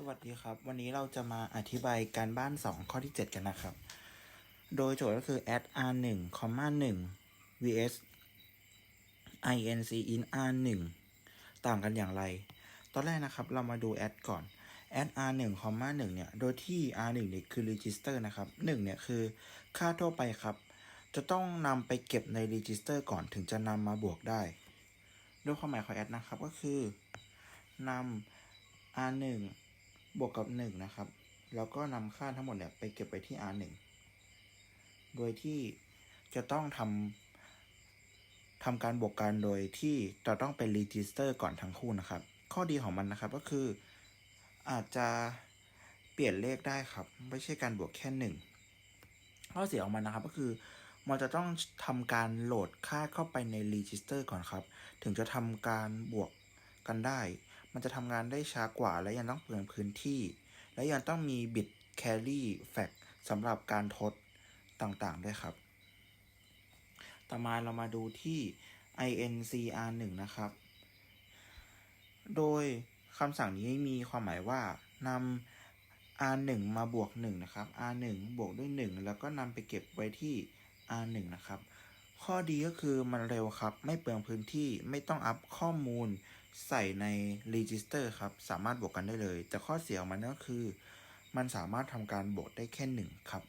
สวัสดีครับ วันนี้เราจะมาอธิบายการบ้าน 2 ข้อที่ 7 กันนะครับ โดยโจทย์ก็คือ add r 1 comma 1 vs inc in r 1ต่างกันอย่างไร ตอนแรกนะครับเรามาดู add ก่อน add r 1 comma 1เนี่ย โดยที่ r 1เนี่ยคือ register นะครับ 1 เนี่ยคือค่าทั่วไปครับ จะต้องนำไปเก็บใน register ก่อนถึงจะนำมาบวกได้ ด้วยความหมายของ add นะครับก็คือนำ r 1 บวกกับ 1 นะครับ แล้วก็นำค่าทั้งหมดเนี่ยไปเก็บไว้ที่ r 1 โดยที่จะต้องทำทำการบวกกันโดยที่จะต้องเป็น register ก่อนทั้งคู่นะครับ ข้อดีของมันนะครับก็คืออาจจะเปลี่ยนเลขได้ครับ ไม่ใช่การบวกแค่หนึ่งข้อเสียของมันนะครับก็คือมันจะต้องทำการโหลดค่าเข้าไปใน register ก่อนครับ ถึงจะทำการบวกกันได้ มันจะทำงานได้ช้ากว่าและยังต้องเปลืองพื้นที่ และยังต้องมีบิตแครี่แฟกสำหรับการทดต่างๆ ด้วยครับ ต่อมาเรามาดูที่ incr1 นะครับ โดยคำสั่งนี้มีความหมายว่านำ r1 มาบวก 1 นะครับ r1 บวกด้วย 1 แล้วก็นำไปเก็บไว้ที่ r1 นะครับ ข้อดีก็คือมันเร็วครับ ไม่เปลืองพื้นที่ไม่ต้องอัพข้อมูล ใส่ใน register ครับ สามารถบวกกันได้เลย แต่ข้อเสียของมันก็คือ มันสามารถทำการบวกได้แค่1ครับ